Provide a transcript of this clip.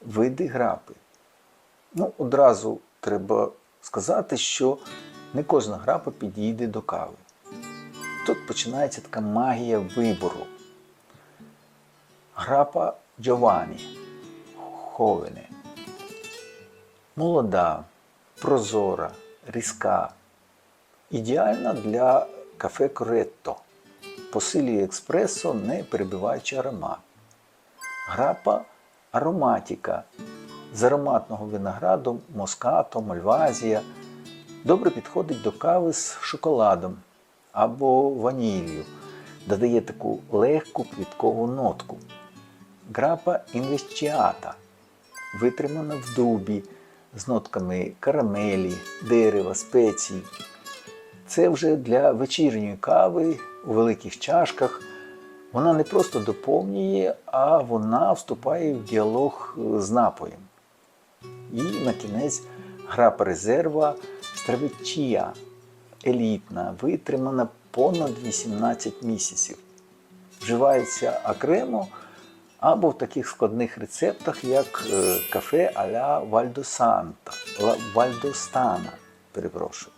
види грапи. Ну, одразу треба сказати, що не кожна грапа підійде до кави. Тут починається така магія вибору. Грапа Джованні, Ховене. Молода, прозора, різка. Ідеальна для кафе Коретто. Посилює експресо, не перебиваючи аромат. Грапа ароматіка з ароматного винограду Москато, Мальвазія. Добре підходить до кави з шоколадом або ваніллю, додає таку легку квіткову нотку. Грапа інвестіата витримана в дубі з нотками карамелі, дерева, спецій. Це вже для вечірньої кави у великих чашках. Вона не просто доповнює, а вона вступає в діалог з напоєм. І на кінець грапа резерва Стравечія елітна, витримана понад 18 місяців. Вживається окремо або в таких складних рецептах, як е, кафе а-ля Вальдостана, перепрошую.